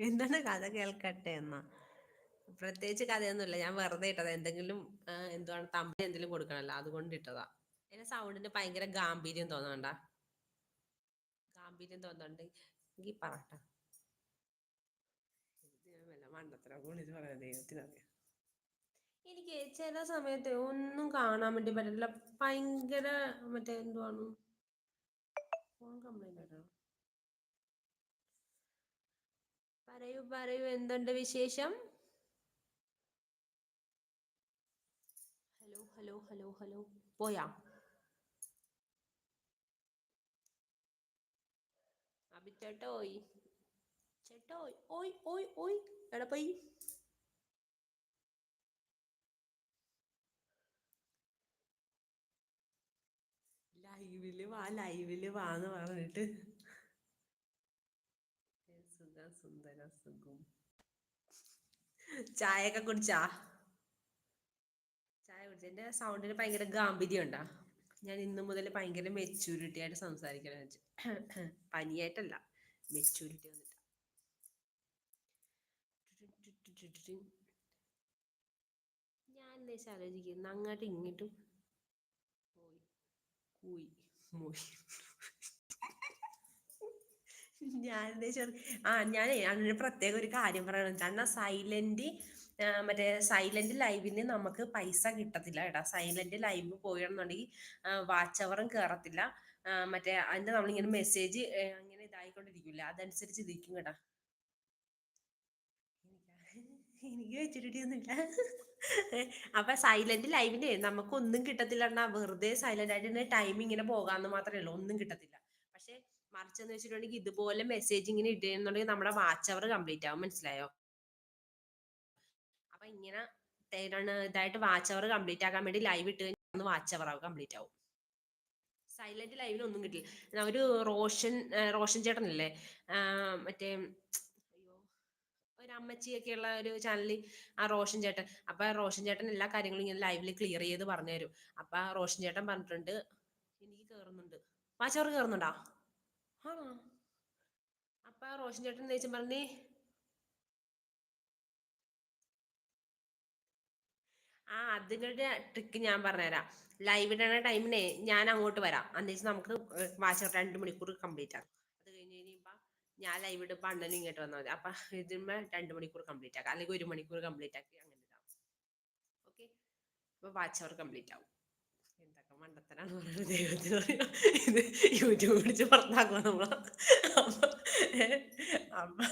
എന്താണ് കഥ കേൾക്കട്ടെ എന്നാ? പ്രത്യേകിച്ച് കഥയൊന്നുമില്ല. ഞാൻ വെറുതെ ഇട്ടതാ. എന്തെങ്കിലും എന്തുവാണ് തമ്പി എന്തെങ്കിലും കൊടുക്കണല്ലോ. അതുകൊണ്ട് ഇട്ടതാ. എന്റെ സൗണ്ടിന് ഭയങ്കര ഗാംഭീര്യം തോന്നണ്ട? ഗാംഭീര്യം തോന്നണ്ട്. എങ്കിൽ പറട്ട. എനിക്ക് ചില സമയത്ത് ഒന്നും കാണാൻ വേണ്ടി പറ്റില്ല. ഭയങ്കര മറ്റേ എന്തുവാണ്? ഫോൺ കംപ്ലൈന്റ് ആയിട്ടാണോ? പറയൂ പറയൂ. എന്തുണ്ട് വിശേഷം? Hello hello hello hello. പോയാ? അബി ചേട്ടോയ് ചേട്ടോയ് ഓയ് ഓയ് ഓയ്. എടാ പോയി? ലൈവിൽ വാ ലൈവിൽ വാന്ന് പറഞ്ഞിട്ട്. ചായയൊക്കെ കുടിച്ചാ? ചായ കുടിച്ച. എന്റെ സൗണ്ടിന് ഭയങ്കര ഗാംഭീര്യം ഉണ്ടാ ഞാൻ ഇന്നു മുതൽ ഭയങ്കര മെച്ചൂരിറ്റി ആയിട്ട് സംസാരിക്കണം വെച്ചു. പനിയായിട്ടല്ല മെച്ചൂരിറ്റി വന്നിട്ട്. ഞാൻ ദേശം ആലോചിക്കുന്നു അങ്ങോട്ടും ഇങ്ങോട്ടും പോയി. കൂയി മോയി ഞാൻ ആ ഞാനേ അങ്ങനെ പ്രത്യേക ഒരു കാര്യം പറയണം. കാരണം സൈലന്റ് മറ്റേ സൈലന്റ് ലൈവിന് നമുക്ക് പൈസ കിട്ടത്തില്ല കേട്ടാ. സൈലന്റ് ലൈവ് പോയെന്നുണ്ടെങ്കിൽ വാച്ച് അവറും കയറത്തില്ല മറ്റേ അതിന്റെ നമ്മളിങ്ങനെ മെസ്സേജ് അങ്ങനെ ഇതായിക്കൊണ്ടിരിക്കില്ല? അതനുസരിച്ച് ഇരിക്കും കേട്ടാ. എനിക്ക് വെച്ചിട്ടൊന്നുമില്ല. അപ്പൊ സൈലന്റ് ലൈവിന് ഒന്നും കിട്ടത്തില്ല. വെറുതെ സൈലന്റ് ആയിട്ട് ടൈം ഇങ്ങനെ പോകാന്ന് മാത്രമേ ഉള്ളൂ. ഒന്നും കിട്ടത്തില്ല. മറിച്ചെന്ന് വെച്ചിട്ടുണ്ടെങ്കിൽ ഇതുപോലെ മെസ്സേജ് ഇങ്ങനെ ഇടുകയെന്നുണ്ടെങ്കിൽ നമ്മുടെ വാച്ച് അവർ കംപ്ലീറ്റ് ആവും. മനസ്സിലായോ? അപ്പൊ ഇങ്ങനെ ഇതായിട്ട് വാച്ച് അവർ കംപ്ലീറ്റ് ആക്കാൻ വേണ്ടി ലൈവ് ഇട്ട് കഴിഞ്ഞാൽ വാച്ച് അവർ കംപ്ലീറ്റ് ആവും സൈലന്റ് ലൈവിലൊന്നും ഒന്നും കിട്ടില്ല. ഒരു റോഷൻ റോഷൻ ചേട്ടനല്ലേ? മറ്റേ ഒരു അമ്മച്ചിയൊക്കെ ഉള്ള ഒരു ചാനലിൽ ആ റോഷൻ ചേട്ടൻ. അപ്പൊ റോഷൻ ചേട്ടൻ എല്ലാ കാര്യങ്ങളും ഇങ്ങനെ ലൈവിൽ ക്ലിയർ ചെയ്ത് പറഞ്ഞു തരും. അപ്പൊ റോഷൻ ചേട്ടൻ പറഞ്ഞിട്ടുണ്ട് എനിക്ക് കേറുന്നുണ്ട്. വാച്ച് അവർ കേറുന്നുണ്ടോ? ആണോ? അപ്പൊ റോഷൻ ചേട്ടൻ ചോദിച്ചു പറഞ്ഞേ. ആ അതിനൊരു ട്രിക്ക് ഞാൻ പറഞ്ഞുതരാം. ലൈവ് ഇടണ ടൈമിനെ ഞാൻ അങ്ങോട്ട് വരാം. അന്നേച്ച് നമുക്ക് വാച്ച് രണ്ട് മണിക്കൂർ കംപ്ലീറ്റ് ആക്കാം അത് കഴിഞ്ഞ് കഴിയുമ്പോൾ ഞാൻ ലൈവ് ഇടുമ്പോൾ അണ്ണനും ഇങ്ങോട്ട് വന്നാൽ മതി. അപ്പൊ ഇതിന്മേ രണ്ട് മണിക്കൂർ കംപ്ലീറ്റ് ആക്കാം. അല്ലെങ്കിൽ ഒരു മണിക്കൂർ കംപ്ലീറ്റ് ആക്കി അങ്ങനെ ഇടാം ഓക്കെ അപ്പൊ വാച്ച് അവർ കംപ്ലീറ്റ് ആവും. എന്തൊക്കെ മണ്ടത്തരാണ് പറയുന്നത് ദൈവത്തിന് പറയാം. ഇത് യൂട്യൂബ് പിടിച്ച് പുറത്താക്കുക നമ്മൾ. അമ്മ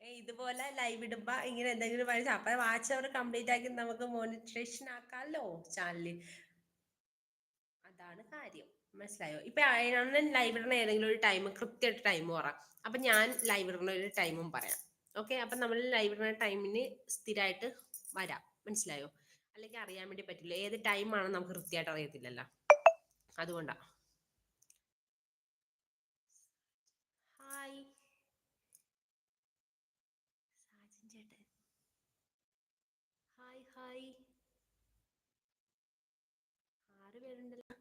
ഇതുപോലെ ലൈവ് ഇടുമ്പോ ഇങ്ങനെ എന്തെങ്കിലും പഠിച്ച അപ്പൊ വാച്ച് അവർ കംപ്ലീറ്റ് ആക്കി നമുക്ക് മോണിറ്ററേഷൻ ആക്കാമല്ലോ ചാനലിൽ അതാണ് കാര്യം. മനസ്സിലായോ? ഇപ്പൊ അണ്ണൻ ലൈവ് ഇടണ ഏതെങ്കിലും ഒരു ടൈം കൃത്യമായിട്ട് ടൈം പറ. അപ്പൊ ഞാൻ ലൈവ് ഇടണ ഒരു ടൈമും പറയാം. ഓക്കെ അപ്പൊ നമ്മൾ ലൈവ് ഇടുന്ന ടൈമിന് സ്ഥിരമായിട്ട് വരാം. മനസ്സിലായോ? അല്ലെങ്കിൽ അറിയാൻ വേണ്ടി പറ്റില്ല. ഏത് ടൈമാണെന്ന് നമുക്ക് കൃത്യമായിട്ട് അറിയത്തില്ലല്ലോ. അതുകൊണ്ടാ. ഹായ് സാജൻ ചേട്ടൻ. ഹായ് ഹായ് ആറ് പേരുണ്ടല്ലോ.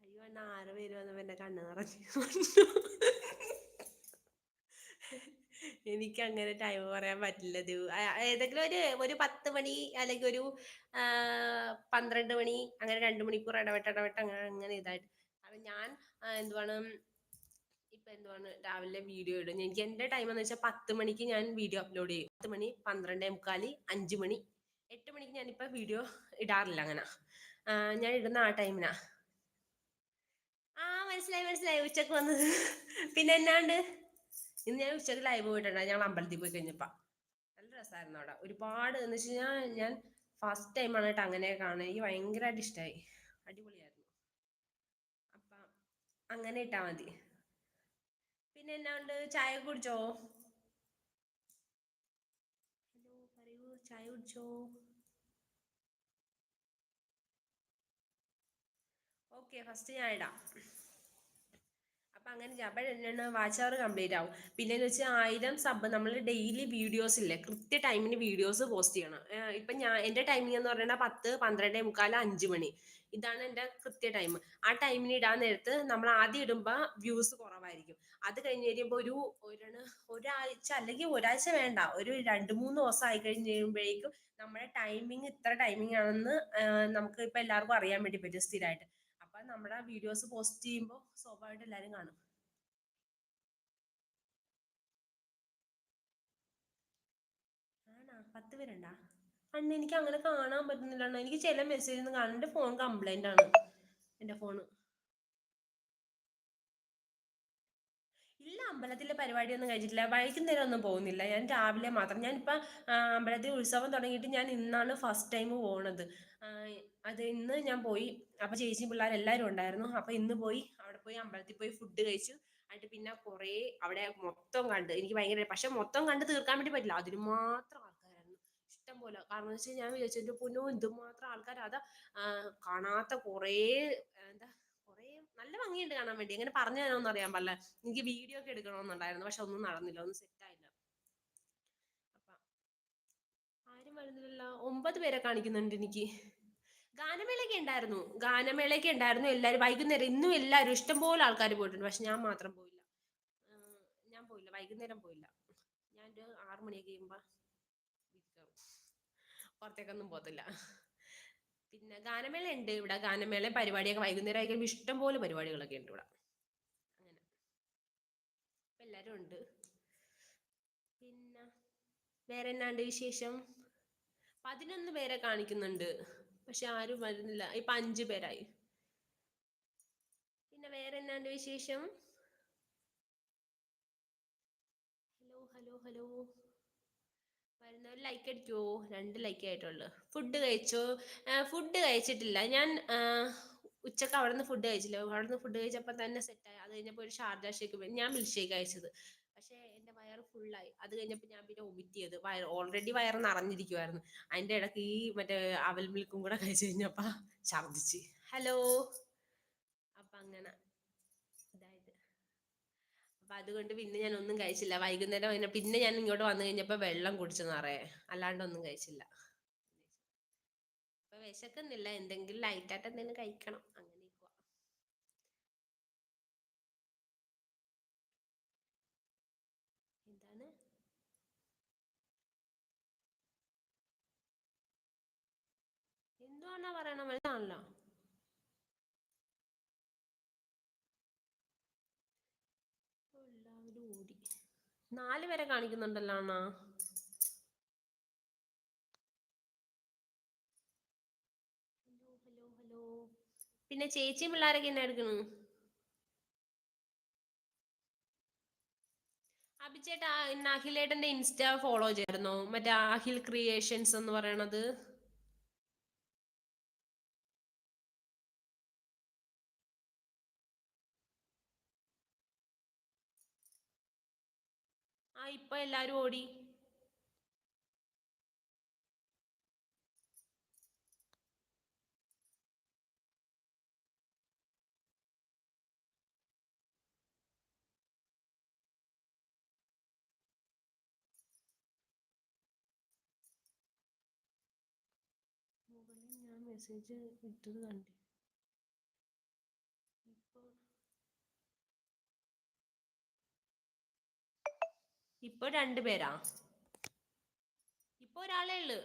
അയ്യോ എന്നാ ആറ് പേര് വന്നപ്പോ എന്റെ കണ്ണ് നിറഞ്ഞു. എനിക്ക് അങ്ങനെ ടൈം പറയാൻ പറ്റില്ല ഏതെങ്കിലും ഒരു ഒരു പത്ത് മണി അല്ലെങ്കിൽ ഒരു പന്ത്രണ്ട് മണി അങ്ങനെ രണ്ട് മണിക്കൂർ ഇടവിട്ട് ഇടവിട്ട് അങ്ങനെ അങ്ങനെ ഇതായിട്ട്. അപ്പൊ ഞാൻ എന്തുവാണ് ഇപ്പൊ എന്തുവാണ് രാവിലെ വീഡിയോ ഇടും. എനിക്ക് എന്റെ ടൈം എന്ന് വെച്ചാൽ പത്ത് മണിക്ക് ഞാൻ വീഡിയോ അപ്ലോഡ് ചെയ്യും. പത്ത് മണി പന്ത്രണ്ടേ മുക്കാൽ അഞ്ചു മണി എട്ട് മണിക്ക് ഞാനിപ്പോ വീഡിയോ ഇടാറില്ല അങ്ങനെ. ഞാൻ ഇടുന്ന ആ ടൈമിനാ ആ മനസ്സിലായി മനസ്സിലായി ഉച്ചയ്ക്ക് വന്നത്. പിന്നെ എന്നാണ്ട് ഇന്ന് ഞാൻ ഉച്ചയ്ക്ക് ലൈവ് പോയിട്ടുണ്ടായിരുന്നു ഞങ്ങൾ അമ്പലത്തിൽ പോയി കഴിഞ്ഞപ്പോ. നല്ല രസമായിരുന്നു അവിടെ. ഒരുപാട് എന്ന് വെച്ച് കഴിഞ്ഞാൽ ഞാൻ ഫസ്റ്റ് ടൈമാണ് കേട്ടോ അങ്ങനെ കാണുന്നത് എനിക്ക് ഭയങ്കരമായിട്ട് ഇഷ്ടമായി അടിപൊളിയായിരുന്നു. അപ്പൊ അങ്ങനെ ഇട്ടാ മതി. പിന്നെ എന്നാണ്ട് ചായ കുടിച്ചോ? ഹലോ പറയൂ. ചായ കുടിച്ചോ? ഓക്കെ ഫസ്റ്റ് ഞാൻ ഇടാം. അങ്ങനെ അപ്പോഴെന്നാണ് വാച്ച് അവർ കംപ്ലീറ്റ് ആവും. പിന്നെ എന്ന് വെച്ചാൽ ആയിരം സബ് നമ്മൾ ഡെയിലി വീഡിയോസ് ഇല്ലേ കൃത്യ ടൈമിന് വീഡിയോസ് പോസ്റ്റ് ചെയ്യണം. ഇപ്പൊ ഞാൻ എന്റെ ടൈമിംഗ് എന്ന് പറയുന്നത് പത്ത് പന്ത്രണ്ടേ മുക്കാൽ അഞ്ചു മണി. ഇതാണ് എന്റെ കൃത്യ ടൈം ആ ടൈമിന് ഇടാൻ നേരത്ത് നമ്മൾ ആദ്യം ഇടുമ്പോൾ വ്യൂസ് കുറവായിരിക്കും. അത് കഴിഞ്ഞ് കഴിയുമ്പോൾ ഒരു ഒരാഴ്ച അല്ലെങ്കിൽ ഒരാഴ്ച വേണ്ട ഒരു രണ്ട് മൂന്ന് ദിവസം ആയി കഴിഞ്ഞ് കഴിയുമ്പോഴേക്കും നമ്മുടെ ടൈമിംഗ് ഇത്ര ടൈമിംഗ് ആണെന്ന് നമുക്ക് ഇപ്പൊ എല്ലാവർക്കും അറിയാൻ വേണ്ടി പറ്റും സ്ഥിരമായിട്ട് അപ്പൊ നമ്മുടെ വീഡിയോസ് പോസ്റ്റ് ചെയ്യുമ്പോൾ സ്വാഭാവികമായിട്ട് എല്ലാവരും കാണും. ആണോ പത്ത് പേരുണ്ടാ? അണ്ണ എനിക്ക് അങ്ങനെ കാണാൻ പറ്റുന്നില്ല എനിക്ക് ചില മെസ്സേജ് ഒന്നും കാണാൻ എന്റെ ഫോൺ കംപ്ലൈന്റ് ആണ്. എന്റെ ഫോൺ ഇല്ല അമ്പലത്തിലെ പരിപാടിയൊന്നും കഴിച്ചിട്ടില്ല. വൈകുന്നേരം ഒന്നും പോകുന്നില്ല. ഞാൻ രാവിലെ മാത്രം. ഞാനിപ്പോൾ അമ്പലത്തിൽ ഉത്സവം തുടങ്ങിയിട്ട് ഞാൻ ഇന്നാണ് ഫസ്റ്റ് ടൈം പോണത്. അത് ഇന്ന് ഞാൻ പോയി. അപ്പൊ ചേച്ചി പിള്ളേർ എല്ലാവരും ഉണ്ടായിരുന്നു. അപ്പൊ ഇന്ന് പോയി അവിടെ പോയി അമ്പലത്തിൽ പോയി ഫുഡ് കഴിച്ചു. എന്നിട്ട് പിന്നെ കുറേ അവിടെ മൊത്തം കണ്ട് എനിക്ക് ഭയങ്കര പക്ഷെ മൊത്തം കണ്ട് തീർക്കാൻ വേണ്ടി പറ്റില്ല. അതിന് മാത്രം ആൾക്കാരായിരുന്നു. ഇഷ്ടം പോലെ കാരണം വെച്ചാൽ ഞാൻ വിചാരിച്ചു എന്റെ പൊന്നോ എന്തുമാത്രം ആൾക്കാർ അതാ കാണാത്ത കുറേ എന്താ കുറേ നല്ല ഭംഗിയുണ്ട് കാണാൻ വേണ്ടി. എങ്ങനെ പറഞ്ഞു തരാമെന്ന് അറിയാൻ പാടില്ല. എനിക്ക് വീഡിയോ ഒക്കെ എടുക്കണമെന്നുണ്ടായിരുന്നു. പക്ഷെ ഒന്നും നടന്നില്ല. ഒന്നും സെറ്റ് ആയില്ല. ആരും വരുന്നില്ല ഒമ്പത് പേരെ കാണിക്കുന്നുണ്ട് എനിക്ക്. ഗാനമേളയൊക്കെ ഉണ്ടായിരുന്നു. ഗാനമേളയൊക്കെ ഉണ്ടായിരുന്നു. എല്ലാവരും വൈകുന്നേരം ഇന്നും എല്ലാവരും ഇഷ്ടംപോലെ ആൾക്കാർ പോയിട്ടുണ്ട്. പക്ഷെ ഞാൻ മാത്രം പോയില്ല. ഞാൻ പോയില്ല. വൈകുന്നേരം പോയില്ല. ഞാൻ ഒരു ആറു മണിയൊക്കെ കഴിയുമ്പോ പുറത്തേക്കൊന്നും പോകത്തില്ല. പിന്നെ ഗാനമേള ഉണ്ട് ഇവിടെ. ഗാനമേള പരിപാടിയൊക്കെ വൈകുന്നേരം ആയി ഇഷ്ടംപോലെ പരിപാടികളൊക്കെ ഉണ്ട് ഇവിടെ. അങ്ങനെ. എല്ലാരും ഉണ്ട്. പിന്നെ വേറെ എന്നാണ്ട് വിശേഷം? പതിനൊന്ന് പേരെ കാണിക്കുന്നുണ്ട്. പക്ഷെ ആരും വരുന്നില്ല. ഇപ്പൊ അഞ്ചു പേരായി. പിന്നെ വേറെ എന്നാണ്ട് വിശേഷം? Hello hello hello. വരുന്നവർ ലൈക്ക് അടിക്കോ? രണ്ട് ലൈക്ക് ആയിട്ടുള്ളു. ഫുഡ് കഴിച്ചോ? ഫുഡ് കഴിച്ചിട്ടില്ല. ഞാൻ ഉച്ചയ്ക്ക് അവിടെ നിന്ന് ഫുഡ് കഴിച്ചില്ല. അവിടെ നിന്ന് ഫുഡ് കഴിച്ചപ്പോൾ തന്നെ സെറ്റായി അത് കഴിഞ്ഞപ്പോൾ ഒരു ഷാർജ ഷേക്ക് ഞാൻ മിൽക്ക് ഷേക്ക് കഴിച്ചത്. പക്ഷേ വയറ് ഫുള്ളായി അത് കഴിഞ്ഞപ്പോൾ ഞാൻ പിന്നെ ഒമിറ്റ് ചെയ്ത്. വയർ ഓൾറെഡി വയറ് നിറഞ്ഞിരിക്കുമായിരുന്നു അതിന്റെ ഇടയ്ക്ക് ഈ മറ്റേ അവൽ മിൽക്കും കൂടെ കഴിച്ചു കഴിഞ്ഞപ്പോൾ ഛർദിച്ച് ഹലോ അപ്പം അങ്ങനെ. അപ്പൊ അതുകൊണ്ട് പിന്നെ ഞാൻ ഒന്നും കഴിച്ചില്ല. വൈകുന്നേരം പിന്നെ ഞാൻ ഇങ്ങോട്ട് വന്നു കഴിഞ്ഞപ്പോ വെള്ളം കുടിച്ചു നിറയെ. അല്ലാണ്ടൊന്നും കഴിച്ചില്ല. അപ്പൊ വിശക്കുന്നില്ല. എന്തെങ്കിലും ലൈറ്റായിട്ട് എന്തെങ്കിലും കഴിക്കണം അങ്ങനെ എന്താണ് എന്തുവാണോ പറയണ? മനസ്സിലാണല്ലോ? നാല് വരെ കാണിക്കുന്നുണ്ടല്ലോ ഹലോ പിന്നെ ചേച്ചിയും പിള്ളേരൊക്കെ എന്നാ എടുക്കണു? അഭിചേട്ടാ അഖിലേട്ടന്റെ ഇൻസ്റ്റ ഫോളോ ചെയ്തിരുന്നോ? മറ്റേ അഖിൽ ക്രിയേഷൻസ് എന്ന് പറയണത് ആ ഇപ്പൊ എല്ലാരും ഓടി. ഞാൻ മെസ്സേജ് ഇട്ടത് ഇപ്പൊ രണ്ടുപേരാ ഇപ്പൊ ഒരാളേ ഉള്ളു.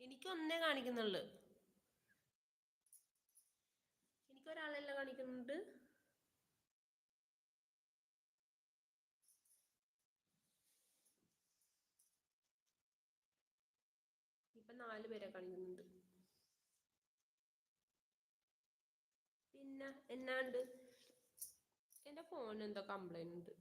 എനിക്ക് ഒന്നേ കാണിക്കുന്നുള്ളു. എനിക്ക് ഒരാളെല്ലാം കാണിക്കുന്നുണ്ട്. ഇപ്പൊ നാല് പേരെ കാണിക്കുന്നുണ്ട്. പിന്നെ എന്നാണ്ട് എന്റെ ഫോൺ എന്തോ കംപ്ലൈന്റ് ഉണ്ട്.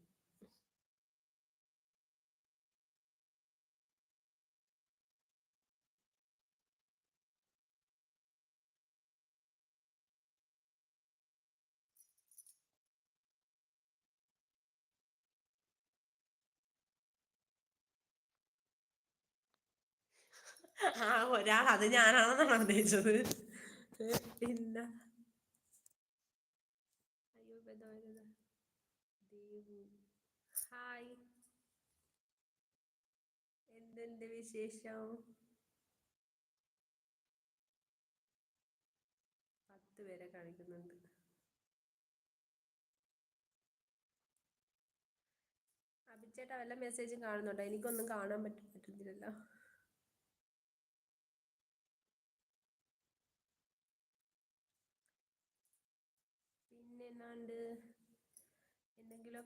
ആ ഒരാൾ അത് ഞാനാണെന്നാണ് ഉദ്ദേശിച്ചത് പിന്നെ. ഹായ്. എന്തുണ്ട് വിശേഷം? പത്ത് പേരെ കാണിക്കുന്നുണ്ട്. അഭിച്ചേട്ടാ വല്ല മെസ്സേജും കാണുന്നുണ്ടോ? എനിക്കൊന്നും കാണാൻ പറ്റുന്നില്ലല്ലോ പിന്നെ എന്നാണ്ട്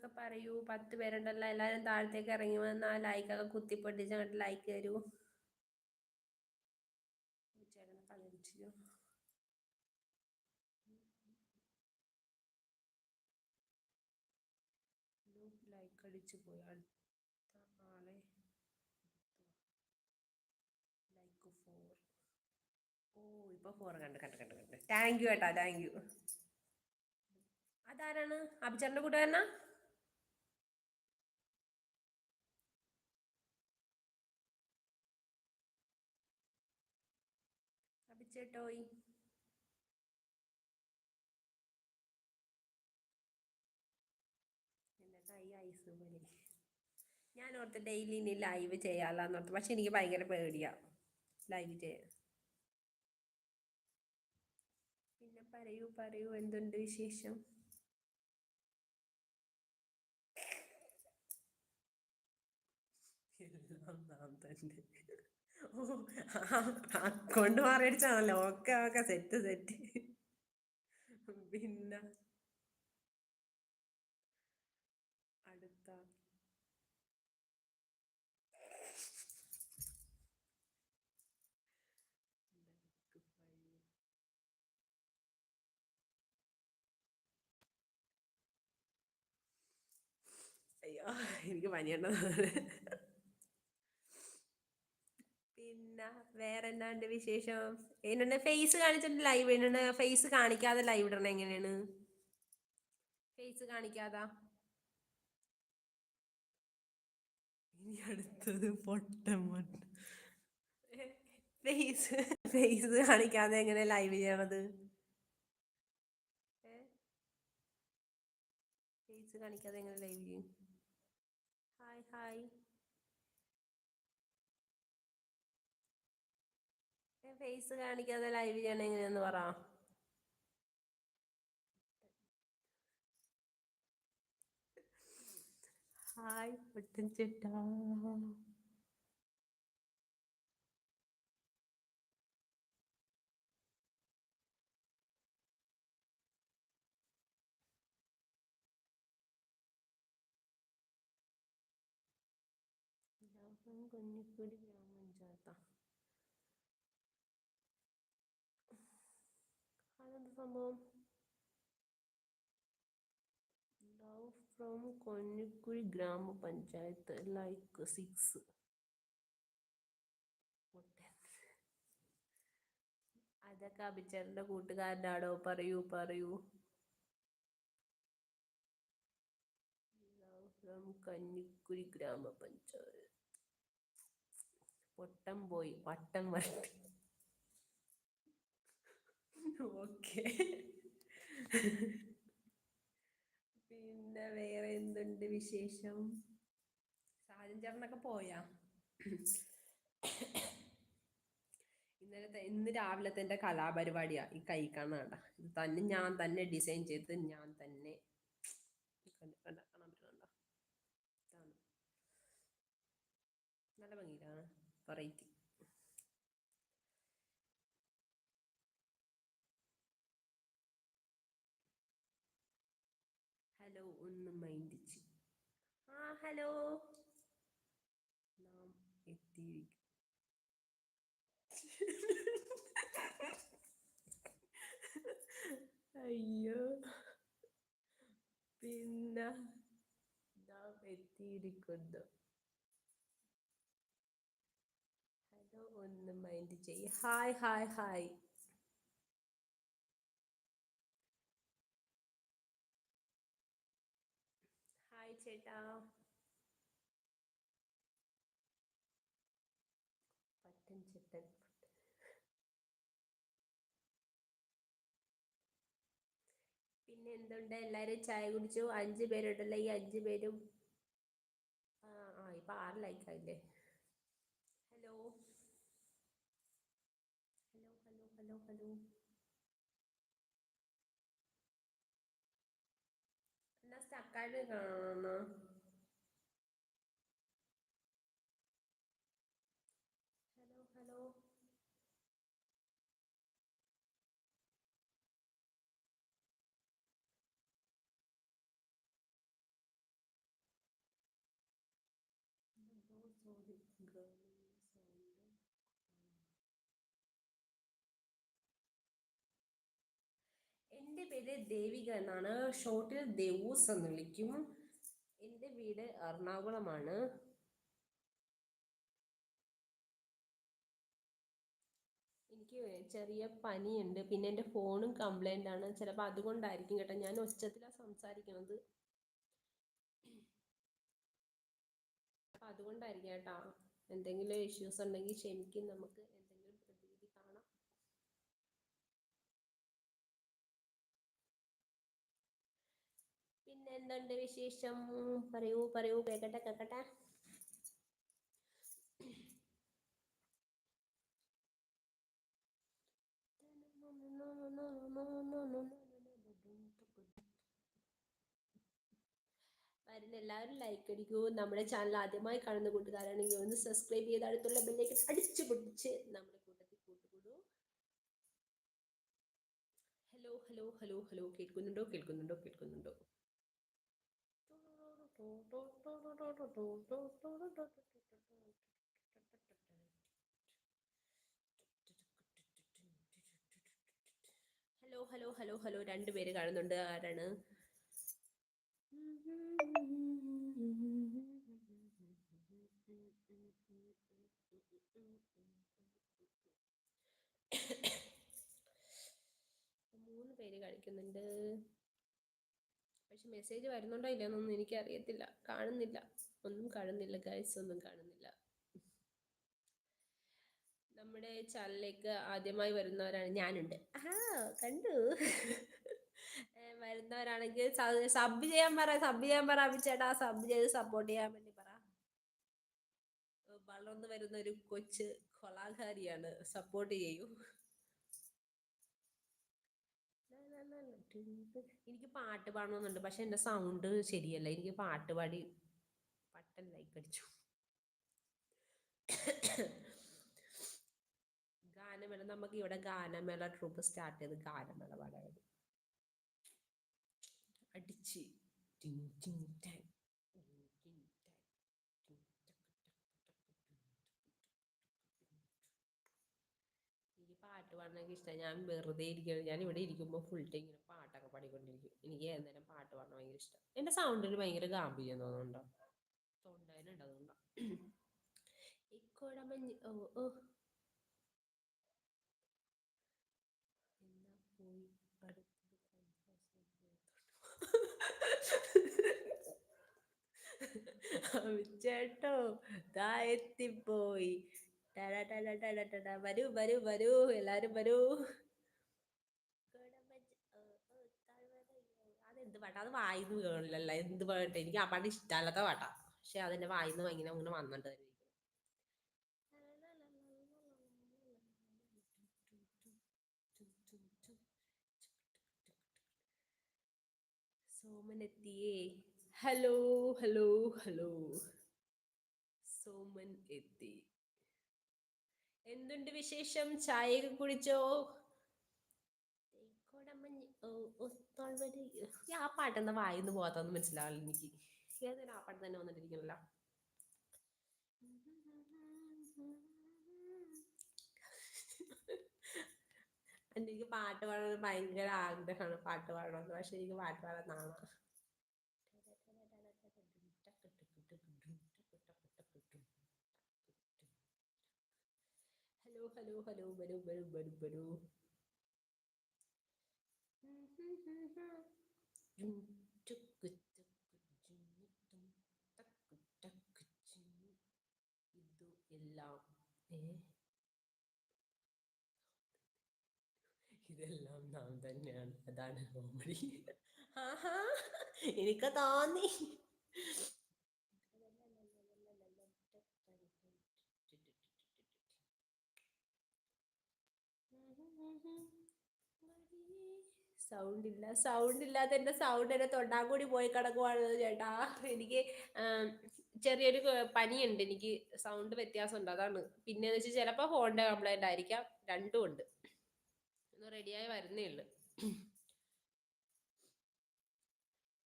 എന്തെങ്കിലുമൊക്കെ പറയൂ. പത്ത് പേരുണ്ടല്ലോ. എല്ലാവരും താഴത്തേക്ക് ഇറങ്ങി വന്നാൽ ലൈക്കൊക്കെ കുത്തിപ്പൊട്ടിച്ച് അങ്ങോട്ട് ലൈക്ക് തരൂ. ലൈക്ക് അടിച്ചു പോയി. അടുത്ത ആളെ ലൈക്ക് ഫോർ ഓ ഇപ്പൊ ഫോർ കണ്ട് കണ്ട് കണ്ട് കണ്ട്. താങ്ക് യു ഏട്ടാ താങ്ക് യു അതാരാണ്? അഭിചാറിന്റെ കൂട്ടുകാരനാ? പോലെ. ഞാൻ ഓർത്ത് ഡെയിലി ഇനി ലൈവ് ചെയ്യാലോ പക്ഷെ എനിക്ക് ഭയങ്കര പേടിയാ ലൈവ് ചെയ്യാൻ. പിന്നെ പറയൂ പറയൂ എന്തുണ്ട് വിശേഷം? എല്ലാം നാം തന്നെ. ഓ അക്കൗണ്ട് മാറിയടിച്ചാണല്ലോ. ഓക്കെ ഓക്കെ സെറ്റ് സെറ്റ് പിന്നെ അടുത്ത. അയ്യോ എനിക്ക് പനിയുണ്ടോ പിന്നെ വേറെ എന്നാണ്ട് വിശേഷം? എന്നുണ്ട് ഫേസ് കാണിച്ചിട്ട് ലൈവ് ഇടണ? ഫേസ് കാണിക്കാതെ ലൈവ് ഇടണ എങ്ങനെയാണ്? ഫേസ് കാണിക്കാതാ. ഇനി അടുത്തത് പൊട്ടം ഫേസ് ഫേസ് കാണിക്കാതെ എങ്ങനെ ലൈവ് ചെയ്യണത്? ഫേസ് കാണിക്കാതെ എങ്ങനെ ലൈവ് ചെയ്യും? ഹായ് ഹായ് ഫേസ് കാണിക്കാതെ ലൈവ് ചെയ്യണ എങ്ങനെയെന്ന് പറ. ഹായ് പൊട്ടൻ ചേട്ടാ കുഞ്ഞിക്കുടി ഗ്രാമപഞ്ചായത്താ അതെന്ത് സംഭവം? ലവ് ഫ്രം കൊന്നിക്കുഴി ഗ്രാമപഞ്ചായത്ത് ലൈക്ക് സിക്സ് അതൊക്കെ അഭിചാരന്റെ കൂട്ടുകാരനാടോ പറയൂ പറയൂ. ഫ്രം ഗ്രാമപഞ്ചായത്ത് പൊട്ടം പോയി വട്ടം വരട്ടി. ഓക്കെ പിന്നെ വേറെ എന്തുണ്ട് വിശേഷം? സാജൻ ചേട്ടനൊക്കെ പോയാ? ഇന്നലത്തെ ഇന്ന് രാവിലത്തെ എന്റെ കലാപരിപാടിയാ ഈ കൈ കാണാണ്ട. ഇത് തന്നെ ഞാൻ തന്നെ ഡിസൈൻ ചെയ്ത് ഞാൻ തന്നെ നല്ല ഭംഗിയിലാണ്. വെറൈറ്റി ഹലോ ഒന്ന് മൈൻഡ് ആ ഹലോ. നാം എത്തിയിരിക്കും അയ്യോ. പിന്നെ നാം എത്തിയിരിക്കുന്നു. ഹലോ ഒന്ന് മൈൻഡ് ചെയ്യ. ഹായ് ഹായ് ഹായ് ഹായ് ചേട്ടാ പട്ടൻ ചേട്ടൻ പിന്നെ എന്തുണ്ട്? എല്ലാരും ചായ കുടിച്ചു. അഞ്ചു പേരുണ്ടല്ലോ. ഈ അഞ്ചു പേരും. ഇപ്പൊ ആറ് ലൈക്കായില്ലേ hello hello hello hello hello എന്നാ സ്റ്റക്കായിട്ട് കാണുന്നു ഹലോ ഹലോ എന്റെ പേര് ദേവിക എന്നാണ്. ഷോർട്ടിൽ ദേവൂസ് എന്ന് വിളിക്കും. എന്റെ വീട് എറണാകുളമാണ്. എനിക്ക് ചെറിയ പനിയുണ്ട്. പിന്നെ എന്റെ ഫോണും കംപ്ലൈന്റ് ആണ്. ചിലപ്പോൾ അതുകൊണ്ടായിരിക്കും കേട്ടോ ഞാൻ ഒച്ചത്തിലാണ് സംസാരിക്കുന്നത്. അതുകൊണ്ടായിരിക്കും കേട്ടോ എന്തെങ്കിലും ഇഷ്യൂസ് ഉണ്ടെങ്കിൽ ക്ഷമിക്കും നമുക്ക് എന്തെങ്കിലും പ്രതീതി കാണാം. പിന്നെ എന്തുണ്ട് വിശേഷം? പറയൂ പറയൂ കേക്കട്ടെ കേക്കട്ടെ വരുന്ന എല്ലാവരും ലൈക്ക് അടിക്കൂ. നമ്മുടെ ചാനൽ ആദ്യമായി കാണുന്ന കൂട്ടുകാരാണെങ്കിൽ ഒന്ന് സബ്സ്ക്രൈബ് ചെയ്ത് അടുത്തുള്ള ബെല്ലേക്ക് അടിച്ചു പൊട്ടിച്ച് നമ്മുടെ കൂട്ടത്തിൽ കൂട്ടുകൂടൂ. ഹലോ ഹലോ ഹലോ ഹലോ കേൾക്കുന്നുണ്ടോ? കേൾക്കുന്നുണ്ടോ? കേൾക്കുന്നുണ്ടോ? ഹലോ ഹലോ ഹലോ ഹലോ രണ്ടുപേര് കാണുന്നുണ്ട്. ആരാണ്? പേര് പക്ഷെ മെസ്സേജ് വരുന്നുണ്ടോ ഇല്ലയെന്നൊന്നും എനിക്ക് അറിയത്തില്ല കാണുന്നില്ല. ഒന്നും കാണുന്നില്ല ഗൈസ് ഒന്നും കാണുന്നില്ല. നമ്മുടെ ചാനലിലേക്ക് ആദ്യമായി വരുന്നവരാണ് ഞാനുണ്ട്. ആ കണ്ടു. വരുന്നവരാണെങ്കിൽ സബ് ചെയ്യാൻ പറ സബ് ചെയ്യാൻ പറ അഭിച്ചേട്ടാ സബ് ചെയ്ത് സപ്പോർട്ട് ചെയ്യാൻ വേണ്ടി പറ. വളർന്നു വരുന്ന ഒരു കൊച്ച് കൊലാകാരിയാണ് സപ്പോർട്ട് ചെയ്യൂ. എനിക്ക് പാട്ട് പാടണമെന്നുണ്ട് പക്ഷെ എന്റെ സൗണ്ട് ശരിയല്ല. എനിക്ക് പാട്ട് പാടി പട്ടൻ ലൈക്ക് അടിച്ചു ഗാനമേള നമുക്ക് ഇവിടെ ഗാനമേള ട്രൂപ്പ് സ്റ്റാർട്ട് ചെയ്ത് ഗാനമേള പാടാൻ അടിച്ച്. എനിക്ക് പാട്ട് പാടണമെങ്കിൽ ഇഷ്ടമാണ് ഞാൻ വെറുതെ ഇരിക്കുകയാണ്. ഞാൻ ഇവിടെ ഇരിക്കുമ്പോൾ ഫുൾ ടൈം ഇങ്ങനെ പാട്ടൊക്കെ പാടിക്കൊണ്ടിരിക്കും. എനിക്ക് എന്തായാലും പാട്ട് പാടണം ഭയങ്കര ഇഷ്ടം. എന്റെ സൗണ്ടിന് ഭയങ്കര ഗാംഭീര്യം തോന്നുന്നുണ്ടോ? തൊണ്ടേനുണ്ട് അതുകൊണ്ടോ. ഇക്കോടമഞ്ഞ് ഓ ഓ. ചേട്ടോ ദാ എത്തിപ്പോയി. വരൂ വരൂ വരൂ. എല്ലാരും വരൂ. അതെന്ത് പാട്ടാ? അത് വായിന്ന് കേളില്ലല്ലോ എന്ത് പാട്ട്? എനിക്ക് ആ പാട്ട് ഇഷ്ടമല്ലാത്ത പാട്ടാ. പക്ഷെ അതെന്റെ വായിന്ന് ഇങ്ങനെ അങ്ങനെ വന്നിട്ട് Soman എത്തിയേ. Hello hello hello. Soman എത്തി. എന്തുണ്ട് വിശേഷം? ചായയൊക്കെ കുടിച്ചോ? ആ പാട്ട് എന്താ വായിന്ന് പോകാത്തൊന്നും മനസ്സിലാവില്ല എനിക്ക്. ഏതൊരു ആ പാട്ട് തന്നെ വന്നിട്ടിരിക്കണല്ലോ. എനിക്ക് പാട്ട് പാടാൻ ഭയങ്കര ആഗ്രഹമാണ്. പാട്ട് പാടണമെന്ന് പക്ഷെ എനിക്ക് പാട്ട് പാടാൻ നാണ. ഹലോ ഹലോ ഹലോ വരൂ വരൂ വരൂ വരൂ ഇത് എല്ലാം ഇതെല്ലാം നാം തന്നെയാണ്. അതാണ് കോമഡി എനിക്ക് തോന്നി സൗണ്ട് ഇല്ല. സൗണ്ട് ഇല്ലാതെ എന്റെ സൗണ്ട് എന്നെ തൊണ്ടാൻ കൂടി പോയി കിടക്കുവാണല്ലോ ചേട്ടാ. എനിക്ക് ചെറിയൊരു പനിയുണ്ട്. എനിക്ക് സൗണ്ട് വ്യത്യാസമുണ്ട്. അതാണ്. പിന്നെ വെച്ചാൽ ചിലപ്പോൾ ഫോണിന്റെ കംപ്ലൈന്റ് ആയിരിക്കാം. രണ്ടും ഉണ്ട്. ഒന്ന് റെഡിയായി വരുന്നേ ഉള്ളു.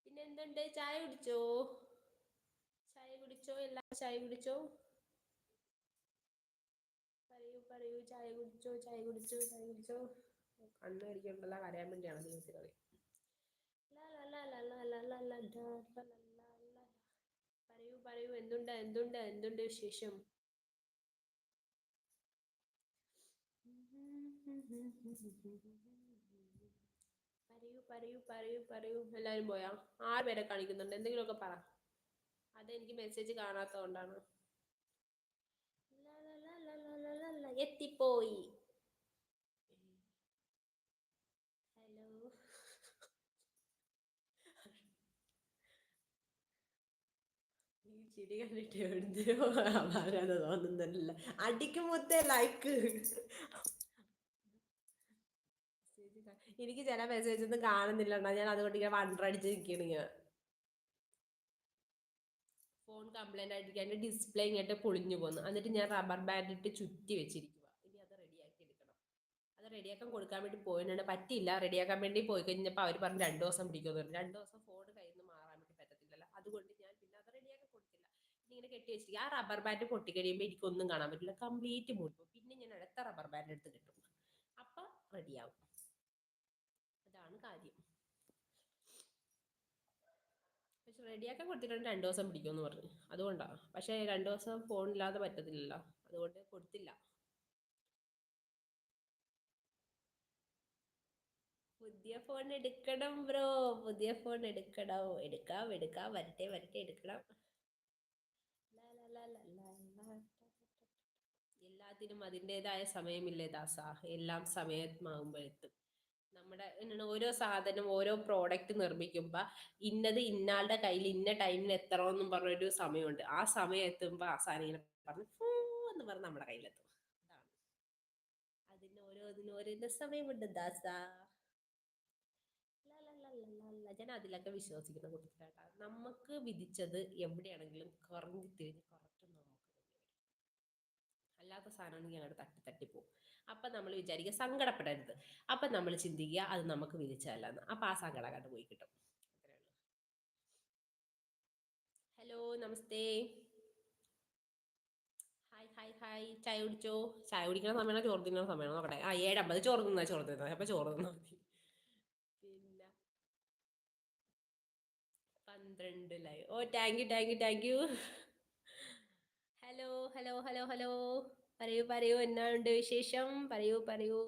പിന്നെ എന്തുണ്ട്? ചായ കുടിച്ചോ? ചായ കുടിച്ചോ? എല്ലാ ചായ കുടിച്ചോ? പറയൂ പറയൂ. ചായ കുടിച്ചോ? ചായ കുടിച്ചോ? ചായ കുടിച്ചോ? കണ്ണ് കടിക്കണ്ടല്ല കരയാൻ വേണ്ടിയാണ് ദൈവത്തിന് കളി പറയൂ പറയൂ എന്തുണ്ട് എന്തുണ്ട് എന്തുണ്ട് വിശേഷം പറയൂ പറയൂ പറയൂ പറയൂ എല്ലാരും പോയാ ആറ് പേരെ കാണിക്കുന്നുണ്ട് എന്തെങ്കിലുമൊക്കെ പറ അതെനിക്ക് മെസ്സേജ് കാണാത്തതുകൊണ്ടാണ് എത്തിപ്പോയി ഹലോ ഈ ചിരി കണ്ടിട്ട് എവിടെയോ ആരാന്ന് തോന്നുന്നില്ല അടിക്കുമ്പോത്തെ ലൈക്ക് എനിക്ക് ചില മെസ്സേജ് ഒന്നും കാണുന്നില്ല ഞാൻ അതുകൊണ്ട് ഇങ്ങനെ വണ്ടടിച്ച് ഇങ്ങനെ. ഫോൺ കംപ്ലൈന്റ് ആയിട്ട് എന്റെ ഡിസ്പ്ലേ ഇങ്ങോട്ട് പൊളിഞ്ഞു പോന്നു. എന്നിട്ട് ഞാൻ റബ്ബർ ബാൻഡ് ഇട്ട് ചുറ്റി വെച്ചിരിക്കുക ഇനി അത് റെഡിയാക്കി എടുക്കണം. അത് റെഡിയാക്കാൻ കൊടുക്കാൻ വേണ്ടി പോയിട്ടുണ്ട് പറ്റിയില്ല. റെഡിയാക്കാൻ വേണ്ടി പോയി കഴിഞ്ഞപ്പോൾ അവർ പറഞ്ഞു രണ്ട് ദിവസം പിടിക്കുമെന്ന് പറഞ്ഞു. രണ്ട് ദിവസം ഫോൺ കയ്യിൽ നിന്ന് മാറാൻ വേണ്ടി പറ്റത്തില്ലല്ലോ അതുകൊണ്ട് ഞാൻ പിന്നെ അത് റെഡിയാക്കാൻ കൊടുത്തില്ല ഇനി ഇങ്ങനെ കെട്ടി വെച്ചിരിക്കുക ആ റബ്ബർ ബാൻഡ് പൊട്ടി കഴിയുമ്പോൾ എനിക്കൊന്നും കാണാൻ പറ്റില്ല. കംപ്ലീറ്റ് മൂടിപ്പോ പിന്നെ ഞാൻ അടുത്ത റബ്ബർ ബാൻഡ് എടുത്ത് കിട്ടും. അപ്പൊ റെഡിയാവും അതാണ് കാര്യം. പക്ഷെ റെഡിയാക്കാൻ കൊടുത്തിട്ടുണ്ട് രണ്ടു ദിവസം പിടിക്കുമെന്ന് പറഞ്ഞു. അതുകൊണ്ടാണ് പക്ഷെ രണ്ടു ദിവസം ഫോണില്ലാതെ പറ്റത്തില്ലല്ലോ. അതുകൊണ്ട് കൊടുത്തില്ല. പുതിയ ഫോൺ എടുക്കണം ബ്രോ പുതിയ ഫോൺ എടുക്കണം. എടുക്കാം എടുക്കാം. വരട്ടെ വരട്ടെ എടുക്കണം. എല്ലാത്തിനും അതിന്റെതായ സമയമില്ലേ ദാസ? എല്ലാം സമയമാകുമ്പോൾ എത്തും നമ്മുടെ ഓരോ സാധനം ഓരോ പ്രോഡക്റ്റ് നിർമ്മിക്കുമ്പോൾ ഇന്നത് ഇന്നാളുടെ കയ്യിൽ ഇന്ന ടൈമിന് എത്തണമെന്നും പറഞ്ഞൊരു സമയമുണ്ട്. ആ സമയം എത്തുമ്പോൾ ആ സാധനം ഇങ്ങനെ പറഞ്ഞ് ഫൂ എന്ന് പറഞ്ഞ് നമ്മുടെ കയ്യിലെത്തും. അതാണ്. അതിന് ഓരോ സമയമുണ്ട് ദാസ. ഞാൻ അതിലൊക്കെ വിശ്വസിക്കുന്ന കുട്ടികളാണ് നമുക്ക് വിധിച്ചത് എവിടെയാണെങ്കിലും കുറഞ്ഞു തിരിഞ്ഞ് അല്ലാത്ത സാധനമാണെങ്കിൽ അങ്ങോട്ട് തട്ടി തട്ടിപ്പോവും അപ്പം നമ്മൾ വിചാരിക്കുക സങ്കടപ്പെടരുത്. അപ്പം നമ്മൾ ചിന്തിക്കുക അത് നമുക്ക് വിധിച്ചതല്ലെന്ന് അപ്പം ആ സങ്കടം കണ്ട് പോയി കിട്ടും. ഹലോ നമസ്തേ. ഹായ് ഹായ് ഹായ് ചായ കുടിച്ചോ? ചായ കുടിക്കുന്ന സമയമാണോ? ചോറ് തിന്നുന്ന സമയമാണോ? നോക്കട്ടെ. ആ ഏഴമ്പത് ചോറ് തിന്നാ ചോറ് തിന്നാ. അപ്പം ചോറ് തിന്നാ മതി. പിന്നെ? പന്ത്രണ്ട് live oh thank you thank you thank you hello hello hello hello പറയൂ പറയൂ എന്നാണ്ട് വിശേഷം? പറയൂ പറയൂ.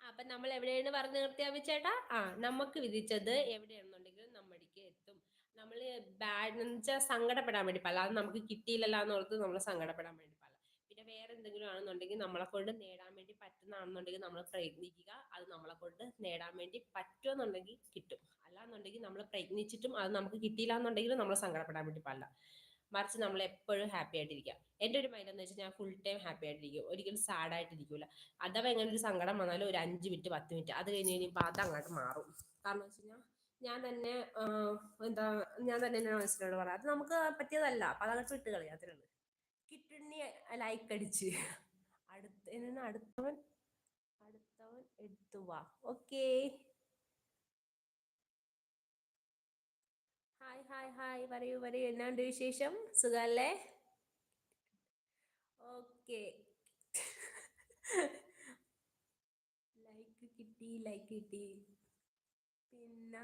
അപ്പൊ നമ്മൾ എവിടെയാണ് പറഞ്ഞു നിർത്തിയാ ചേട്ടാ ആ നമുക്ക് വിധിച്ചത് എവിടെയാണെന്നുണ്ടെങ്കിലും നമ്മളിലേക്ക് എത്തും. നമ്മൾ ബാഡ് എന്ന് വെച്ചാൽ സങ്കടപ്പെടാൻ വേണ്ടി പാടില്ല. അത് നമുക്ക് കിട്ടിയില്ലല്ലോ എന്നോർത്ത് നമ്മൾ സങ്കടപ്പെടാൻ വേണ്ടി പാടില്ല. പിന്നെ വേറെ എന്തെങ്കിലും ആണെന്നുണ്ടെങ്കിൽ നമ്മളെ കൊണ്ട് നേടാൻ വേണ്ടി പറ്റുന്നതാണെന്നുണ്ടെങ്കിൽ നമ്മൾ പ്രയത്നിക്കുക. അത് നമ്മളെ കൊണ്ട് നേടാൻ വേണ്ടി പറ്റുമെന്നുണ്ടെങ്കിൽ കിട്ടും. അല്ലാന്നുണ്ടെങ്കിൽ നമ്മൾ പ്രയത്നിച്ചിട്ടും അത് നമുക്ക് കിട്ടിയില്ല എന്നുണ്ടെങ്കിൽ നമ്മൾ സങ്കടപ്പെടാൻ വേണ്ടി പാടില്ല. മറിച്ച് നമ്മൾ എപ്പോഴും ഹാപ്പി ആയിട്ടിരിക്കുക എന്റെ ഒരു മൈൻഡ് എന്ന് വെച്ചാൽ ഞാൻ ഫുൾ ടൈം ഹാപ്പി ആയിട്ടിരിക്കും. ഒരിക്കലും സാഡ് ആയിട്ടിരിക്കില്ല അഥവാ എങ്ങനെ ഒരു സങ്കടം വന്നാലും ഒരു അഞ്ച് മിനിറ്റ് പത്ത് മിനിറ്റ് അത് കഴിഞ്ഞ് കഴിഞ്ഞാൽ അത് അങ്ങോട്ട് മാറും. കാരണം വെച്ച് കഴിഞ്ഞാൽ ഞാൻ തന്നെ എന്താ ഞാൻ തന്നെ എന്റെ മനസ്സിലോട് പറയാം അത് നമുക്ക് പറ്റിയതല്ല. അപ്പം അതങ്ങോട്ട് വിട്ട് കളയാം. അത്രേ ഉള്ളൂ. കിട്ടുണ്ണി ലൈക്ക് അടിച്ച്. അടുത്ത അടുത്തവൻ അടുത്തവൻ എടുത്തു വാ. ഓക്കേ ഹായ് ഹായ് പറയൂ പറയൂ എന്നാണ്ട് വിശേഷം? സുഖല്ലേ? ഓക്കെ. ലൈക്ക് കിട്ടി ലൈക്ക് കിട്ടി. പിന്നെ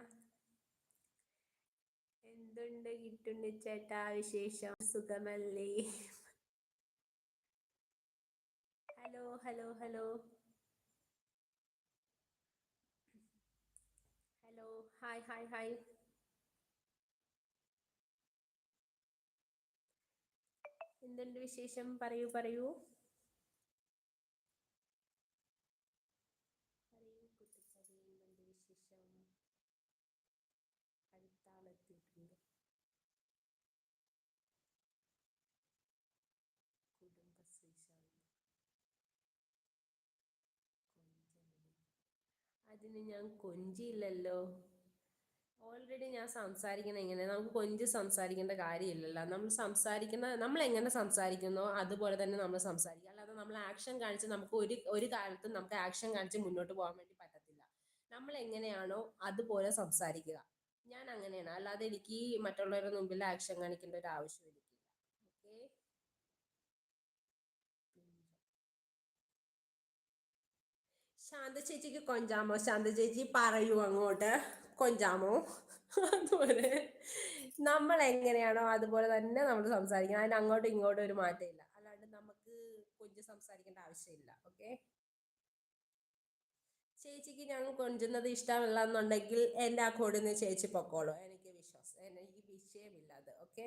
എന്തുണ്ട് കിട്ടുണ്ട് ചേട്ടാ വിശേഷം? സുഖമല്ലേ? Hello hello hello. Hello hi hi hi. എന്തുണ്ട് വിശേഷം? പറയൂ പറയൂ. അതിന് ഞാൻ കൊഞ്ചിയില്ലല്ലോ. ഓൾറെഡി ഞാൻ സംസാരിക്കുന്ന എങ്ങനെ നമുക്ക് കൊഞ്ച് സംസാരിക്കേണ്ട കാര്യമില്ലല്ലോ. നമ്മൾ സംസാരിക്കുന്ന നമ്മൾ എങ്ങനെ സംസാരിക്കുന്നോ അതുപോലെ തന്നെ നമ്മൾ സംസാരിക്കുക അല്ലാതെ നമ്മൾ ആക്ഷൻ കാണിച്ച് നമുക്ക് ഒരു ഒരു കാലത്തും നമുക്ക് ആക്ഷൻ കാണിച്ച് മുന്നോട്ട് പോകാൻ വേണ്ടി പറ്റത്തില്ല. നമ്മൾ എങ്ങനെയാണോ അതുപോലെ സംസാരിക്കുക. ഞാൻ അങ്ങനെയാണ്. അല്ലാതെ എനിക്ക് മറ്റുള്ളവരുടെ മുമ്പിൽ ആക്ഷൻ കാണിക്കേണ്ട ഒരു ആവശ്യം എനിക്കില്ല. ഓക്കെ ശാന്ത ചേച്ചിക്ക് കൊഞ്ചാമോ? ശാന്ത ചേച്ചി പറയൂ അങ്ങോട്ട്. കൊഞ്ചാമോ? അതുപോലെ നമ്മൾ എങ്ങനെയാണോ അതുപോലെ തന്നെ നമ്മൾ സംസാരിക്കണം. അതിന് അങ്ങോട്ടും ഇങ്ങോട്ടും ഒരു മാറ്റമില്ല. അല്ലാണ്ട് നമുക്ക് കൊഞ്ച് സംസാരിക്കേണ്ട ആവശ്യമില്ല. ഓക്കെ? ചേച്ചിക്ക് ഞാൻ കൊഞ്ചുന്നത് ഇഷ്ടമല്ല എന്നുണ്ടെങ്കിൽ എന്റെ ആ നിന്ന് ചേച്ചി പൊക്കോളൂ. എനിക്ക് വിശ്വാസം എനിക്ക് വിഷയമില്ല അത്. ഓക്കെ?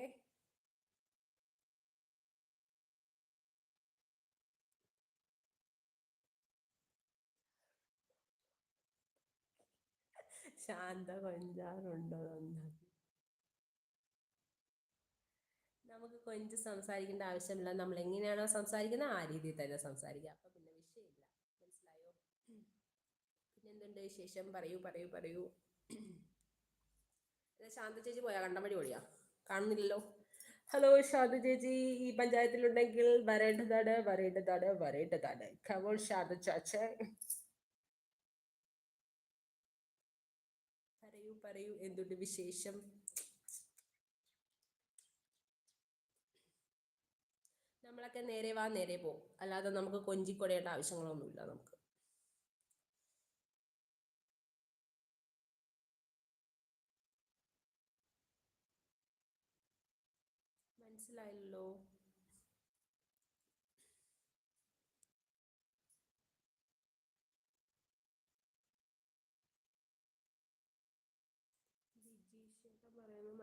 ശാന്ത കൊഞ്ചാറുണ്ടോ നമുക്ക് കൊഞ്ച് സംസാരിക്കേണ്ട ആവശ്യമില്ല. നമ്മൾ എങ്ങനെയാണോ സംസാരിക്കുന്നത് ആ രീതിയിൽ തന്നെ സംസാരിക്കുക അപ്പൊ പിന്നെ വിഷയമില്ല. മനസ്സിലായോ? പിന്നെ എന്തുണ്ട് വിശേഷം? പറയൂ പറയൂ പറയൂ. ശാന്ത ചേച്ചി പോയാ? കണ്ടമടി പൊളിയാ? കാണുന്നില്ലല്ലോ. ഹലോ ശാന്ത ചേച്ചി. ഈ പഞ്ചായത്തിലുണ്ടെങ്കിൽ വരേണ്ടതാണ് വരേണ്ടതാണ് വരേണ്ടതാണ്. കമോൾ ശാന്ത ചാച്ച പറയൂ എന്തുണ്ട് വിശേഷം? നമ്മളൊക്കെ നേരെ വാ നേരെ പോ. അല്ലാതെ നമുക്ക് കൊഞ്ചിക്കൊടയേണ്ട ആവശ്യങ്ങളൊന്നുമില്ല നമുക്ക്.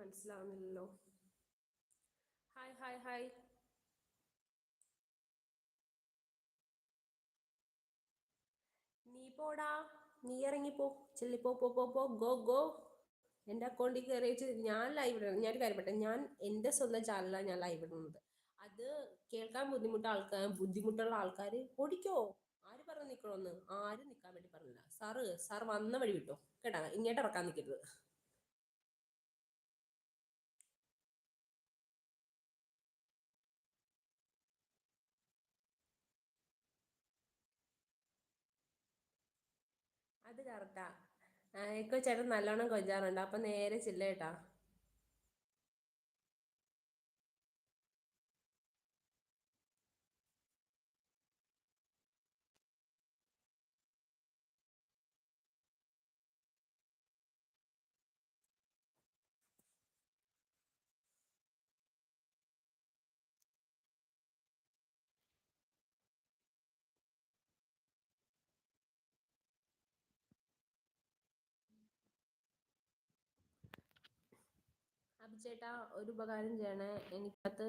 മനസ്സിലാവുന്നില്ലല്ലോ. ഹായ് ഹായ് ഹായ് നീ പോടാ. നീ ഇറങ്ങിപ്പോ ചെല്ലിപ്പോ പോ പോ പോ ഗോ ഗോ എന്റെ അക്കൗണ്ടിൽ കയറിയിട്ട് ഞാൻ ലൈവ് ഇടണം. ഞാൻ കാര്യപ്പെട്ടെ ഞാൻ എന്റെ സ്വന്തം ചാനലാണ് ഞാൻ ലൈവ് ഇടുന്നത്. അത് കേൾക്കാൻ ബുദ്ധിമുട്ട് ആൾക്കാർ ബുദ്ധിമുട്ടുള്ള ആൾക്കാർ ഓടിക്കോ. ആര് പറഞ്ഞു നിൽക്കണമെന്ന് ആരും നിൽക്കാൻ വേണ്ടി പറഞ്ഞില്ല. സാറ് സാർ വന്ന വഴി വിട്ടോ. കേട്ടാ? ഇങ്ങോട്ട് ഇറക്കാൻ നിൽക്കരുത് കറക്റ്റാ ഇപ്പൊ ചേട്ടൻ നല്ലോണം കൊഞ്ചാറുണ്ട്. അപ്പൊ നേരെ ചില്ലേട്ടാ അഭിചേട്ടാ ഒരു ഉപകാരം ചെയ്യണേ. എനിക്കത്